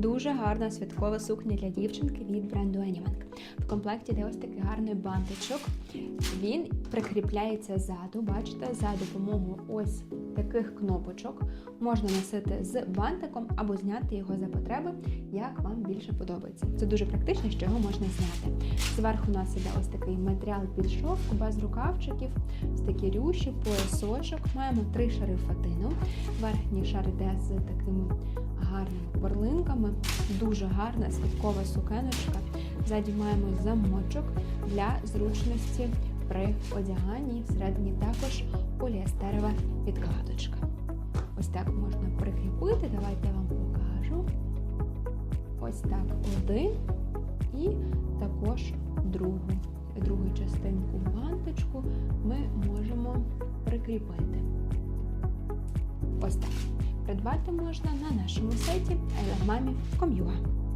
Дуже гарна святкова сукня для дівчинки від бренду Anymank. В комплекті йде ось такий гарний бантичок. Він прикріпляється ззаду. Бачите, за допомогою ось таких кнопочок можна носити з бантиком або зняти його за потреби, як вам більше подобається. Це дуже практично, що його можна зняти. Зверху у нас іде ось такий матеріал під шовку, без рукавчиків, ось такі рюші, поясочок. Маємо три шари фатину. Верхній шар йде з такими гарними перлинками. Дуже гарна святкова сукеночка. Ззаді маємо замочок для зручності при одяганні. Всередині також поліестерова підкладочка. Ось так можна прикріпити. Давайте я вам покажу. Ось так один і також другу. Другу частинку бантичку ми можемо прикріпити. Ось так. Придбати можна на нашому сайті elamami.com.ua